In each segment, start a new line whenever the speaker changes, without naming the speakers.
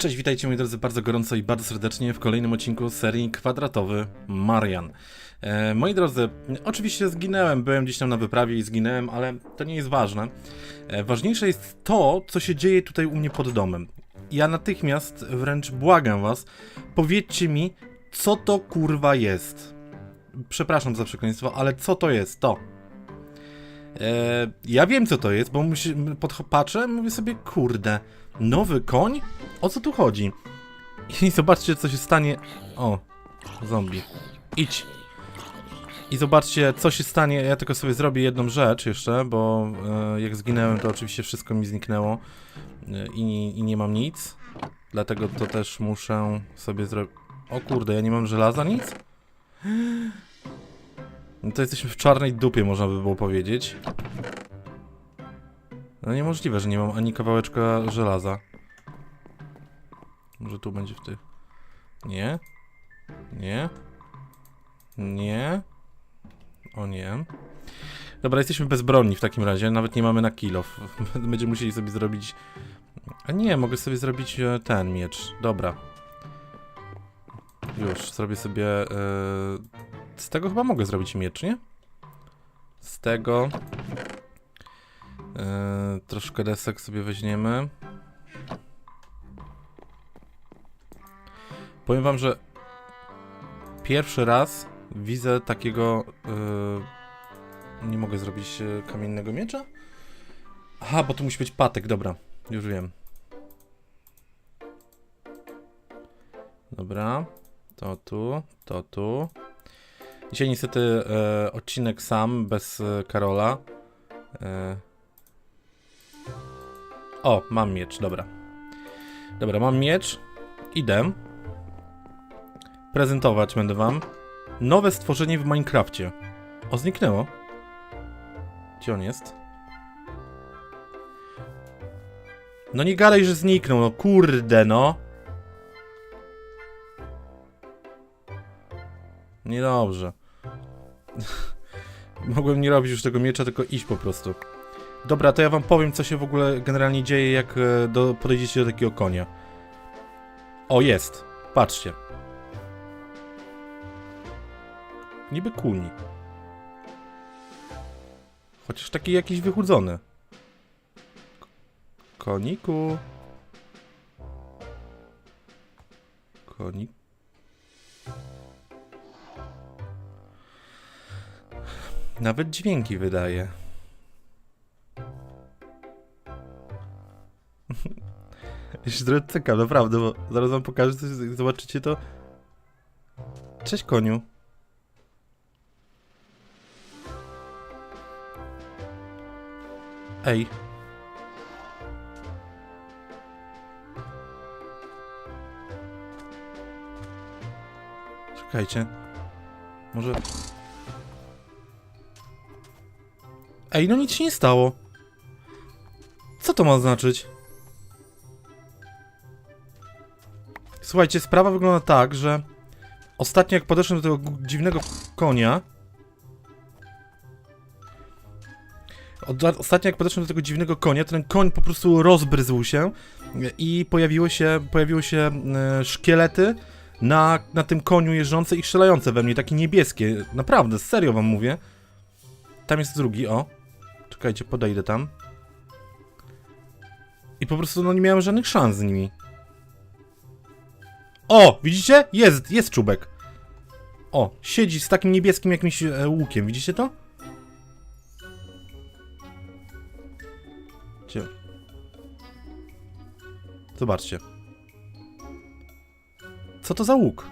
Cześć, witajcie moi drodzy bardzo gorąco i bardzo serdecznie w kolejnym odcinku serii Kwadratowy Marian. E, moi drodzy, oczywiście zginęłem, byłem gdzieś tam na wyprawie i zginęłem, ale to nie jest ważne. E, ważniejsze jest to, co się dzieje tutaj u mnie pod domem. Ja natychmiast wręcz błagam was, powiedzcie mi, co to kurwa jest. Przepraszam za przekleństwo, ale co to jest to? E, ja wiem co to jest, bo patrzę, mówię sobie, kurde, nowy koń? O co tu chodzi? I zobaczcie co się stanie. O, zombie. Idź. I zobaczcie co się stanie. Ja tylko sobie zrobię jedną rzecz jeszcze, bo e, jak zginęłem to oczywiście wszystko mi zniknęło e, i, i nie mam nic. Dlatego to też muszę sobie zrobić. O kurde, ja nie mam żelaza nic? No to jesteśmy w czarnej dupie, można by było powiedzieć. No niemożliwe, że nie mam ani kawałeczka żelaza. Może tu będzie w tych. Nie. Nie. Nie. O nie. Dobra, jesteśmy bezbronni w takim razie, nawet nie mamy na kill Będziemy musieli sobie zrobić... A nie, mogę sobie zrobić e, ten miecz. Dobra. Już, zrobię sobie... e, Z tego chyba mogę zrobić miecz, nie? Z tego... e, Troszkę desek sobie weźmiemy. Powiem wam, że pierwszy raz widzę takiego. Yy, nie mogę zrobić yy, kamiennego miecza? Aha, bo to musi być patek, dobra, już wiem. Dobra, to tu, to tu. Dzisiaj niestety e, odcinek sam, bez e, Karola. E. O, mam miecz, dobra. Dobra, mam miecz. Idę prezentować będę wam nowe stworzenie w Minecrafcie. O, zniknęło. Gdzie on jest? No nie gadaj, że zniknął, no kurde, no. Niedobrze. Mogłem nie robić już tego miecza, tylko iść po prostu. Dobra, to ja wam powiem, co się w ogóle generalnie dzieje, jak e, do, podejdziecie do takiego konia. O, jest. Patrzcie. Niby kuni. Chociaż taki jakiś wychudzony. Koniku. Konik. Nawet dźwięki wydaje. Ja się trochę naprawdę, bo zaraz wam pokażę, coś, zobaczycie to. Cześć koniu. Ej. Czekajcie. Może... Ej, no nic się nie stało. Co to ma znaczyć? Słuchajcie, sprawa wygląda tak, że ostatnio jak podeszłem do tego dziwnego konia, ostatnio jak podeszłem do tego dziwnego konia, ten koń po prostu rozbryzł się i pojawiły się, pojawiły się e, szkielety na, na tym koniu jeżdżące i strzelające we mnie, takie niebieskie. Naprawdę, serio wam mówię. Tam jest drugi, o. Czekajcie, podejdę tam. I po prostu no nie miałem żadnych szans z nimi. O, widzicie? Jest, jest czubek. O, siedzi z takim niebieskim jakimś e, łukiem, widzicie to? Gdzie? Zobaczcie. Co to za łuk?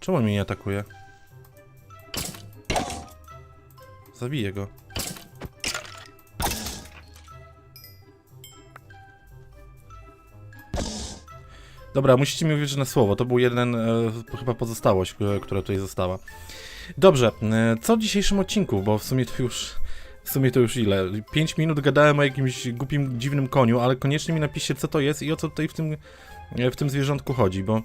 Czemu on mnie nie atakuje? Zabiję go. Dobra, musicie mi uwierzyć na słowo. To był jeden, e, chyba pozostałość, e, która tutaj została. Dobrze, e, co w dzisiejszym odcinku, bo w sumie to już... W sumie to już ile? 5 minut gadałem o jakimś głupim, dziwnym koniu, ale koniecznie mi napiszcie, co to jest i o co tutaj w tym, e, w tym zwierzątku chodzi, bo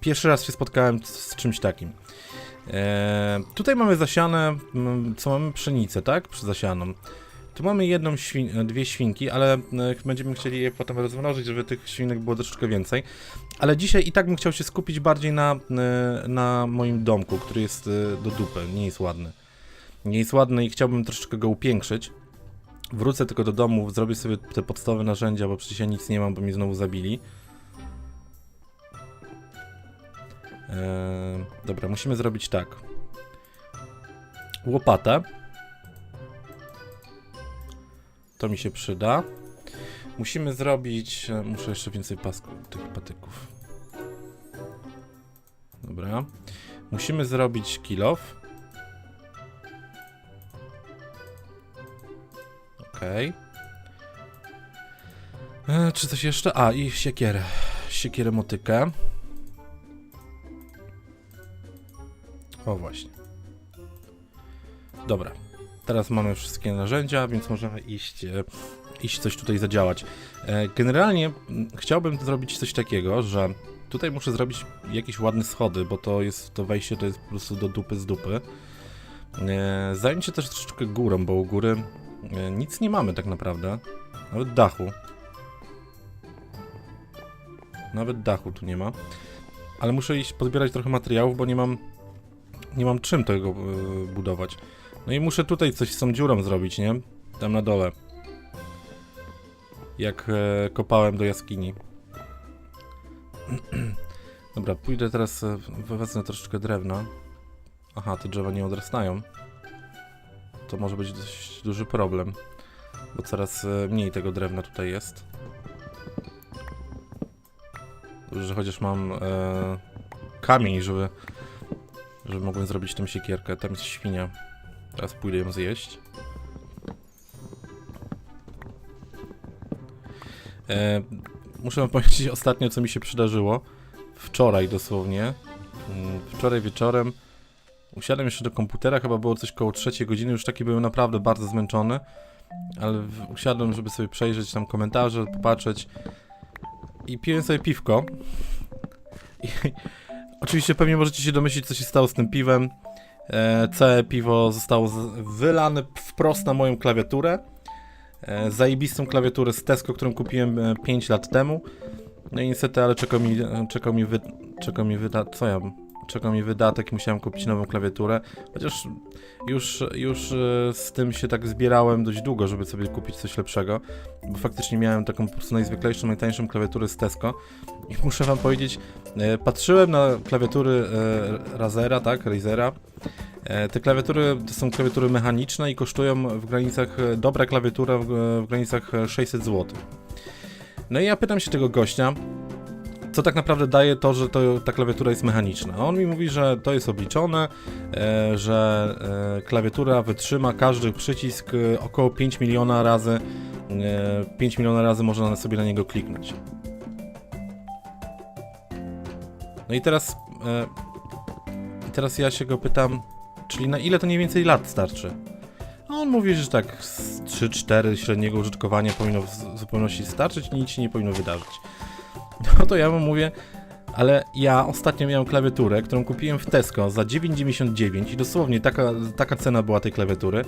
pierwszy raz się spotkałem z czymś takim. E, tutaj mamy zasiane, co mamy? Pszenicę, tak? Zasianą. Tu mamy jedną świn dwie świnki, ale e, będziemy chcieli je potem rozmnożyć, żeby tych świnek było troszeczkę więcej. Ale dzisiaj i tak bym chciał się skupić bardziej na, e, na moim domku, który jest e, do dupy, nie jest ładny. Nie jest ładny i chciałbym troszeczkę go upiększyć. Wrócę tylko do domu, zrobię sobie te podstawowe narzędzia, bo przecież ja nic nie mam, bo mnie znowu zabili. Eee, dobra, musimy zrobić tak. Łopatę. To mi się przyda. Musimy zrobić... e, Muszę jeszcze więcej pasków, tych patyków. Dobra. Musimy zrobić kilof. Okej. E, Czy coś jeszcze? A, i siekierę. Siekierę motykę. O właśnie. Dobra. Teraz mamy wszystkie narzędzia, więc możemy iść, e, iść coś tutaj zadziałać. E, Generalnie chciałbym zrobić coś takiego, że tutaj muszę zrobić jakieś ładne schody, bo to jest to wejście to jest po prostu do dupy z dupy. E, Zająć się też troszeczkę górą, bo u góry nic nie mamy tak naprawdę. Nawet dachu. Nawet dachu tu nie ma. Ale muszę iść pozbierać trochę materiałów, bo nie mam nie mam czym tego budować. No i muszę tutaj coś z tą dziurą zrobić, nie? Tam na dole. Jak e, kopałem do jaskini. Dobra, pójdę teraz, e, wywezmę troszeczkę drewna. Aha, te drzewa nie odrastają. To może być dość duży problem. Bo coraz e, mniej tego drewna tutaj jest. Dobrze, że chociaż mam e, kamień, żeby żeby mogłem zrobić tą siekierkę. Tam jest świnia. Teraz pójdę ją zjeść. E, muszę powiedzieć ostatnio, co mi się przydarzyło. Wczoraj dosłownie. Mm, Wczoraj wieczorem usiadłem jeszcze do komputera, chyba było coś koło trzeciej godziny, już taki byłem naprawdę bardzo zmęczony. Ale usiadłem, żeby sobie przejrzeć tam komentarze, popatrzeć. I piłem sobie piwko. I Oczywiście pewnie możecie się domyślić, co się stało z tym piwem. E, całe piwo zostało wylane wprost na moją klawiaturę. E, zajebistą klawiaturę z Tesco, którą kupiłem e, 5 lat temu. No i niestety, ale czekał mi, czekał mi, wy, czekał mi wyda, co ja, czekał mi wydatek, musiałem kupić nową klawiaturę. Chociaż już, już e, z tym się tak zbierałem dość długo, żeby sobie kupić coś lepszego. Bo faktycznie miałem taką po prostu najzwyklejszą, najtańszą klawiaturę z Tesco. I muszę wam powiedzieć, E, Patrzyłem na klawiatury e, Razera, tak, Razera. Te klawiatury to są klawiatury mechaniczne i kosztują w granicach, dobra klawiatura w, granicach e, 600 zł. No i ja pytam się tego gościa, co tak naprawdę daje to, że to, ta klawiatura jest mechaniczna. A on mi mówi, że to jest obliczone, e, że e, klawiatura wytrzyma każdy przycisk e, około 5 miliona razy, e, 5 miliona razy można sobie na niego kliknąć. No i teraz. I teraz ja się go pytam, czyli na ile to mniej więcej lat starczy? A on mówi, że tak z 3-4 średniego użytkowania powinno w zupełności starczyć i nic się nie powinno wydarzyć. No to ja mu mówię, ale ja ostatnio miałem klawiaturę, którą kupiłem w Tesco za 9,99 i dosłownie taka, taka cena była tej klawiatury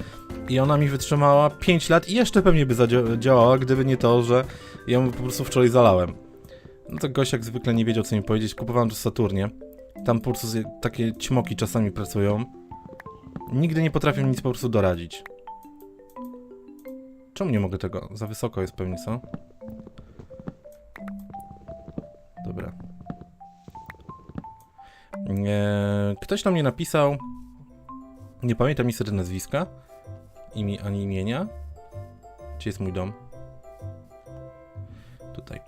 i ona mi wytrzymała 5 lat i jeszcze pewnie by zadziała- działała, gdyby nie to, że ją po prostu wczoraj zalałem. No to gość jak zwykle nie wiedział co mi powiedzieć. Kupowałem to w Saturnie. Tam po prostu takie ćmoki czasami pracują. Nigdy nie potrafią nic po prostu doradzić. Czemu nie mogę tego? Za wysoko jest pewnie, co? Dobra. Eee, ktoś na mnie napisał. Nie pamiętam niestety nazwiska. Imi, ani imienia. Gdzie jest mój dom? Tutaj.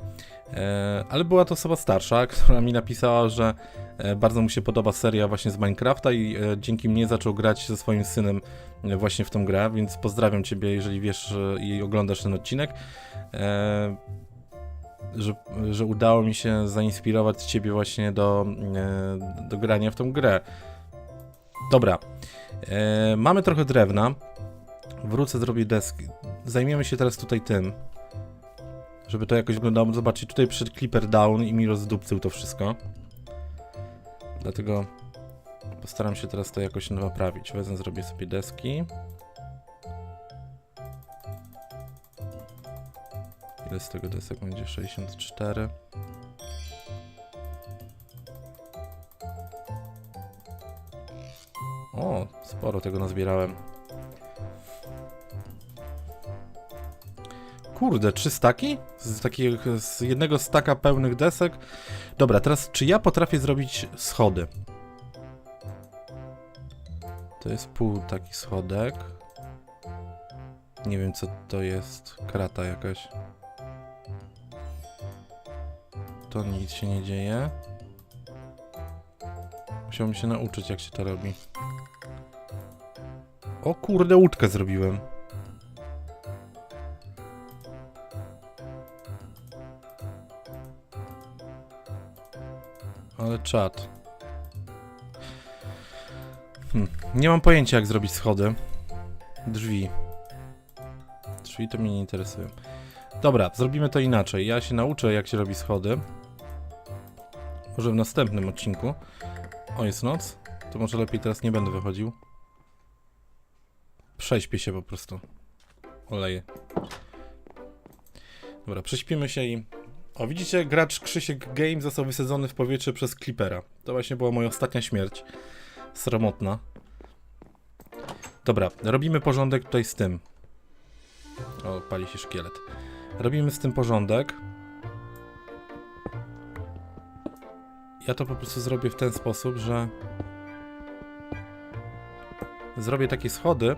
E, ale była to osoba starsza, która mi napisała, że e, bardzo mu się podoba seria właśnie z Minecrafta i e, dzięki mnie zaczął grać ze swoim synem e, właśnie w tą grę, więc pozdrawiam Ciebie, jeżeli wiesz e, i oglądasz ten odcinek. E, że, że udało mi się zainspirować Ciebie właśnie do, e, do grania w tą grę. Dobra. E, mamy trochę drewna. Wrócę, zrobię deski. Zajmiemy się teraz tutaj tym żeby to jakoś wyglądało. Zobaczcie, tutaj przyszedł Clipper down i mi rozdupcył to wszystko. Dlatego Postaram się teraz to jakoś naprawić. Wezmę, zrobię sobie deski. Z tego desek będzie? 64. O, sporo tego nazbierałem. Kurde, trzy staki? Z takich, z jednego staka pełnych desek. Dobra, teraz czy ja potrafię zrobić schody? To jest pół taki schodek. Nie wiem co to jest. Krata jakaś. To nic się nie dzieje. Musiałbym się nauczyć jak się to robi. O kurde, łódkę zrobiłem. Ale czad. Hm. Nie mam pojęcia jak zrobić schody. Drzwi. Drzwi to mnie nie interesują. Dobra, zrobimy to inaczej. Ja się nauczę jak się robi schody. Może w następnym odcinku. O, jest noc. To może lepiej teraz nie będę wychodził. Prześpię się po prostu. Oleję. Dobra, prześpimy się i... O, widzicie, gracz Krzysiek Game został wysadzony w powietrze przez Clippera. To właśnie była moja ostatnia śmierć. Sromotna. Dobra, robimy porządek tutaj z tym. O, pali się szkielet. Robimy z tym porządek. Ja to po prostu zrobię w ten sposób, że zrobię takie schody.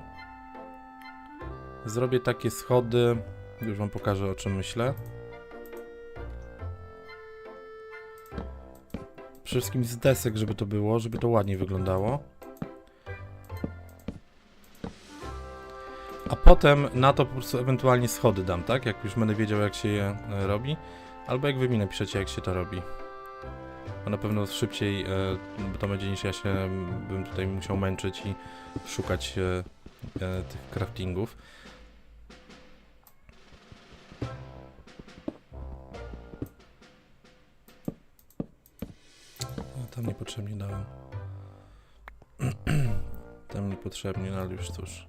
Zrobię takie schody. Już wam pokażę o czym myślę. Przede wszystkim z desek, żeby to było, żeby to ładnie wyglądało. A potem na to po prostu ewentualnie schody dam, tak? Jak już będę wiedział, jak się je e, robi. Albo jak wy mi napiszecie, jak się to robi. Bo na pewno szybciej e, to będzie niż ja się bym tutaj musiał męczyć i szukać e, e, tych craftingów. A, tam niepotrzebnie dałem. tam niepotrzebnie, no ale już cóż.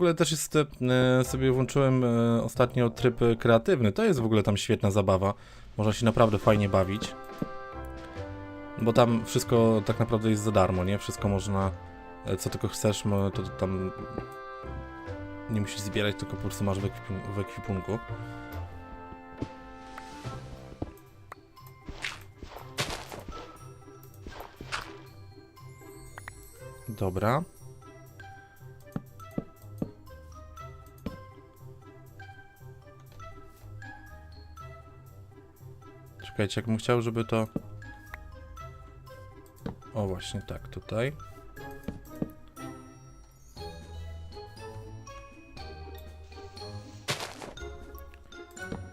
Ogóle też jest, e, sobie włączyłem e, ostatnio tryb kreatywny. To jest w ogóle tam świetna zabawa. Można się naprawdę fajnie bawić. Bo tam wszystko tak naprawdę jest za darmo, nie? Wszystko można, e, co tylko chcesz, to tam nie musisz zbierać, tylko po prostu masz w, ekwipu- w ekwipunku. Dobra. Czekajcie, jakbym chciał, żeby to... O, właśnie tak, tutaj.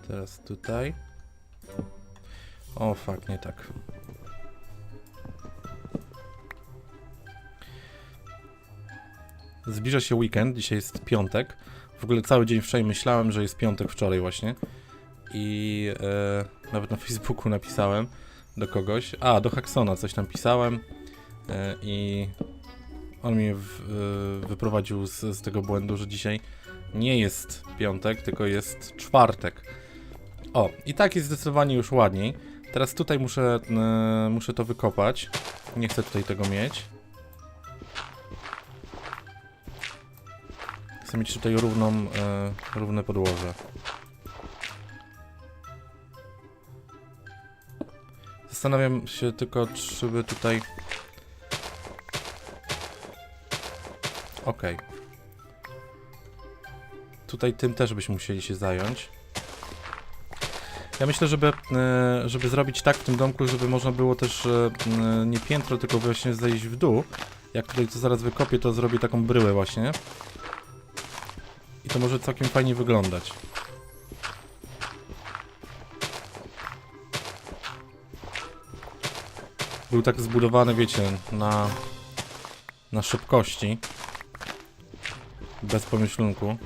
Teraz tutaj. O, fuck, nie tak. Zbliża się weekend, dzisiaj jest piątek. W ogóle cały dzień wczoraj myślałem, że jest piątek wczoraj właśnie. I e, nawet na Facebooku napisałem do kogoś. A, do Hacksona coś tam pisałem. E, I on mnie w, e, wyprowadził z, z tego błędu, że dzisiaj nie jest piątek, tylko jest czwartek. O, i tak jest zdecydowanie już ładniej. Teraz tutaj muszę, e, muszę to wykopać. Nie chcę tutaj tego mieć. Chcę mieć tutaj równą, równe podłoże. Zastanawiam się tylko, czy by tutaj... Okej. Tutaj tym też byśmy musieli się zająć. Ja myślę, żeby, e, żeby zrobić tak w tym domku, żeby można było też e, m, nie piętro, tylko właśnie zejść w dół. Jak tutaj to zaraz wykopię, to zrobię taką bryłę właśnie. I to może całkiem fajnie wyglądać. Był tak zbudowany, wiecie, na, na szybkości. Bez pomyślunku.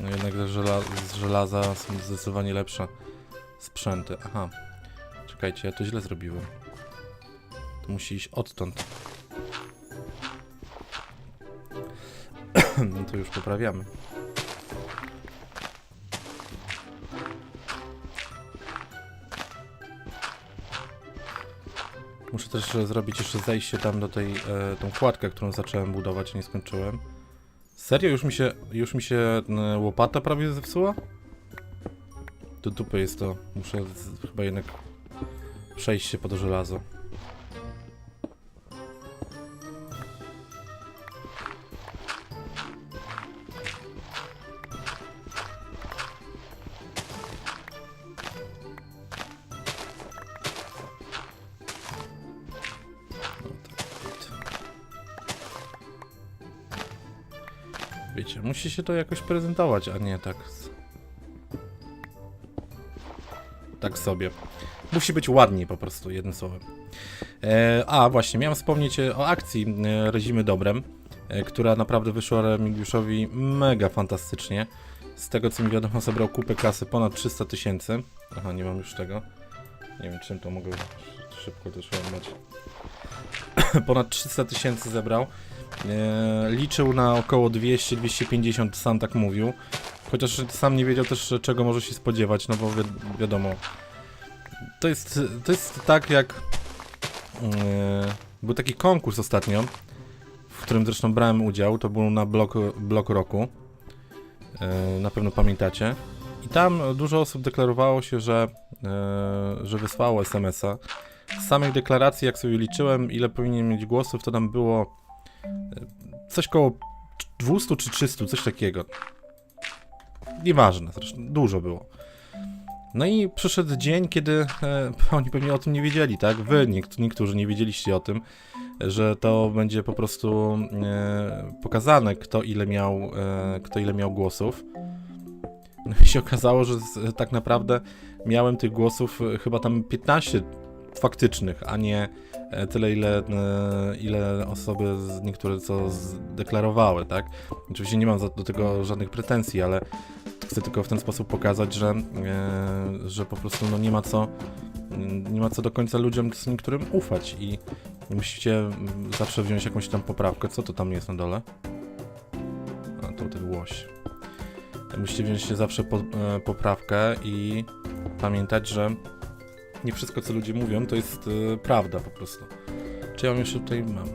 No jednak żela z żelaza są zdecydowanie lepsze sprzęty. Aha. Czekajcie, ja to źle zrobiłem. To musi iść odtąd. no to już poprawiamy. Muszę też zrobić jeszcze zejście tam do tej, e, tą kładkę, którą zacząłem budować, nie skończyłem. Serio? Już mi się, już mi się łopata prawie zepsuła? Do dupy jest to. Muszę z, chyba jednak przejść się po to żelazo. Się to jakoś prezentować, a nie tak. Tak sobie. Musi być ładniej po prostu, jednym słowem. E, a, właśnie, miałem wspomnieć e, o akcji e, Rezimy Dobrem, e, która naprawdę wyszła Remigiuszowi mega fantastycznie. Z tego co mi wiadomo, zebrał kupę kasy ponad 300 tysięcy. Aha, nie mam już tego. Nie wiem, czym to mogę sz- szybko też łamać. ponad 300 tysięcy zebrał. E, liczył na około 200-250, sam tak mówił. Chociaż sam nie wiedział też, czego może się spodziewać, no bo wi wiadomo. To jest, to jest tak jak. e, był taki konkurs ostatnio, w którym zresztą brałem udział. To był na blok, blok roku. E, na pewno pamiętacie. I tam dużo osób deklarowało się, że, e, że wysłało SMS-a. Z samych deklaracji, jak sobie liczyłem, ile powinien mieć głosów, to tam było coś koło 200 czy 300, coś takiego. Nieważne, zresztą dużo było. No i przyszedł dzień, kiedy e, oni pewnie o tym nie wiedzieli, tak? Wy, niekt, niektórzy nie wiedzieliście o tym, że to będzie po prostu e, pokazane, kto ile miał, e, kto ile miał głosów. No i się okazało, że z, tak naprawdę miałem tych głosów e, chyba tam 15 faktycznych, a nie tyle, ile, e, ile osoby, niektóre co zdeklarowały, tak? Oczywiście nie mam do tego żadnych pretensji, ale chcę tylko w ten sposób pokazać, że, e, że po prostu no, nie ma co nie ma co do końca ludziom z niektórym ufać i musicie mm, zawsze wziąć jakąś tam poprawkę. Co to tam jest na dole? A to ten łoś. Musicie wziąć się zawsze po, e, poprawkę i pamiętać, że nie wszystko co ludzie mówią to jest e, prawda po prostu. Czy ja ją jeszcze tutaj mam?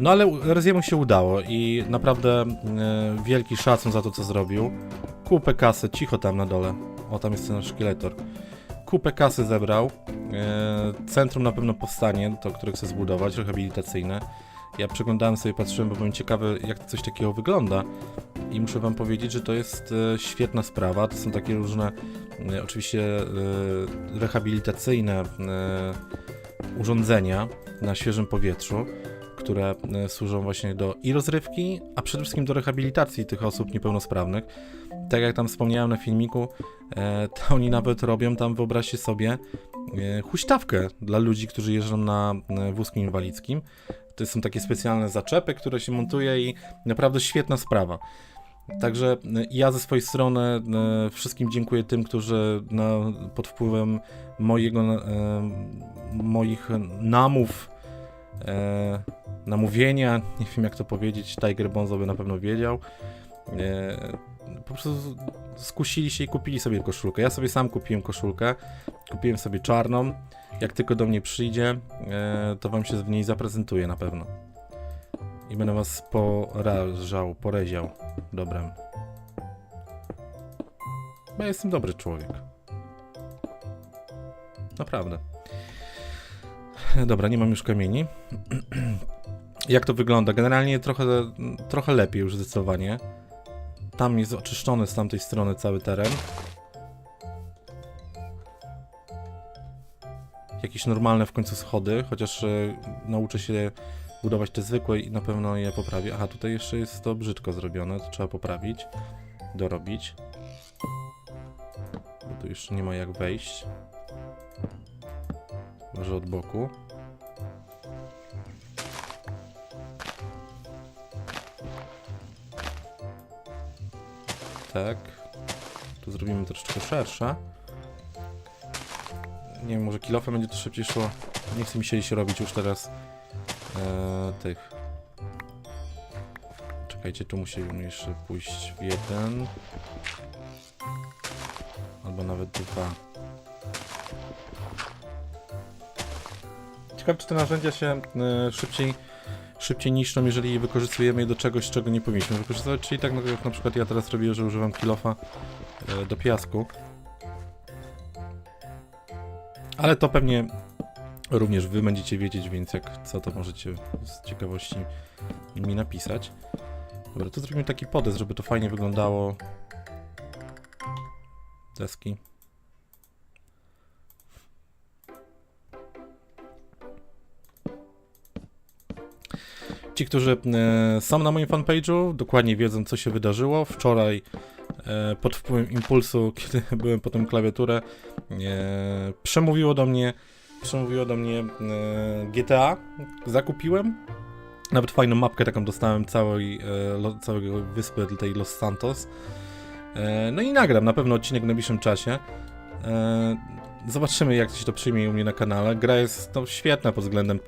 No ale Reziemu się udało i naprawdę e, wielki szacun za to, co zrobił. Kupę kasy, cicho tam na dole. O, tam jest ten szkieletor. Kupę kasy zebrał. E, centrum na pewno powstanie, to które chce zbudować, rehabilitacyjne. Ja przeglądałem sobie, patrzyłem, bo byłem ciekawy, jak coś takiego wygląda. I muszę wam powiedzieć, że to jest e, świetna sprawa. To są takie różne, e, oczywiście, e, rehabilitacyjne urządzenia na świeżym powietrzu które służą właśnie do i rozrywki, a przede wszystkim do rehabilitacji tych osób niepełnosprawnych. Tak jak tam wspomniałem na filmiku, to oni nawet robią tam, wyobraźcie sobie, huśtawkę dla ludzi, którzy jeżdżą na e, wózku inwalidzkim. To są takie specjalne zaczepy, które się montuje i naprawdę świetna sprawa. Także e, ja ze swojej strony e, wszystkim dziękuję tym, którzy na, pod wpływem mojego, e, moich namów, e, namówienia, nie wiem jak to powiedzieć, Tiger Bonzo by na pewno wiedział. Po prostu skusili się i kupili sobie koszulkę. Ja sobie sam kupiłem koszulkę, kupiłem sobie czarną. Jak tylko do mnie przyjdzie, e, to wam się w niej zaprezentuję na pewno. I będę was porażał, poreział dobrem. Bo ja jestem dobry człowiek. Naprawdę. Dobra, nie mam już kamieni. Jak to wygląda? Generalnie trochę, trochę lepiej już zdecydowanie. Tam jest oczyszczony z tamtej strony cały teren. Jakieś normalne w końcu schody, chociaż e, nauczę się budować te zwykłe i na pewno je poprawię. Aha, tutaj jeszcze jest to brzydko zrobione, to trzeba poprawić, dorobić. Bo tu jeszcze nie ma jak wejść. Może od boku. Tak. Tu zrobimy troszeczkę szersze. Nie wiem, może kilofem będzie to szybciej szło. Nie chcę mi się robić już teraz e, tych. Czekajcie, tu musimy jeszcze pójść w jeden. Albo nawet dwa. Ciekawe, czy te narzędzia się e, szybciej, szybciej niszczą, jeżeli wykorzystujemy je do czegoś, czego nie powinniśmy wykorzystywać. Czyli tak, no, jak na przykład ja teraz robię, że używam kilofa e, do piasku. Ale to pewnie również wy będziecie wiedzieć, więc jak co, to możecie z ciekawości mi napisać. Dobra, tu zrobimy taki podest, żeby to fajnie wyglądało. Deski. Ci, którzy e, są na moim fanpage'u, dokładnie wiedzą, co się wydarzyło. Wczoraj, e, pod wpływem impulsu, kiedy byłem po tą klawiaturę, e, przemówiło do mnie, przemówiło do mnie GTA. Zakupiłem. Nawet fajną mapkę taką dostałem całej, całego wyspy tej Los Santos. No i nagram na pewno odcinek w najbliższym czasie. Zobaczymy, jak się to przyjmie u mnie na kanale. Gra jest no, świetna pod względem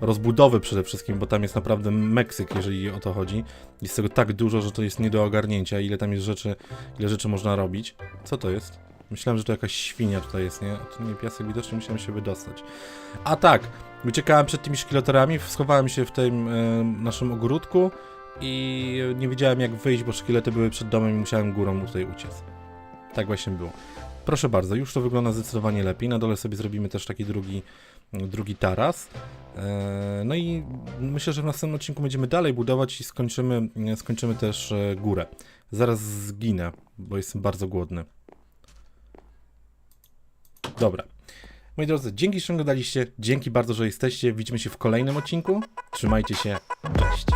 rozbudowy przede wszystkim, bo tam jest naprawdę Meksyk, jeżeli o to chodzi. Jest tego tak dużo, że to jest nie do ogarnięcia, ile tam jest rzeczy, ile rzeczy można robić. Co to jest? Myślałem, że to jakaś świnia tutaj jest, nie? A to nie piasek, widocznie musiałem się wydostać. A tak, uciekałem przed tymi szkieletorami, schowałem się w tym e, naszym ogródku i nie wiedziałem jak wyjść, bo szkielety były przed domem i musiałem górą tutaj uciec. Tak właśnie było. Proszę bardzo, już to wygląda zdecydowanie lepiej. Na dole sobie zrobimy też taki drugi, drugi taras. E, No i myślę, że w następnym odcinku będziemy dalej budować i skończymy, skończymy też e, górę. Zaraz zginę, bo jestem bardzo głodny. Dobra. Moi drodzy, dzięki, że oglądaliście. Dzięki bardzo, że jesteście. Widzimy się w kolejnym odcinku. Trzymajcie się. Cześć.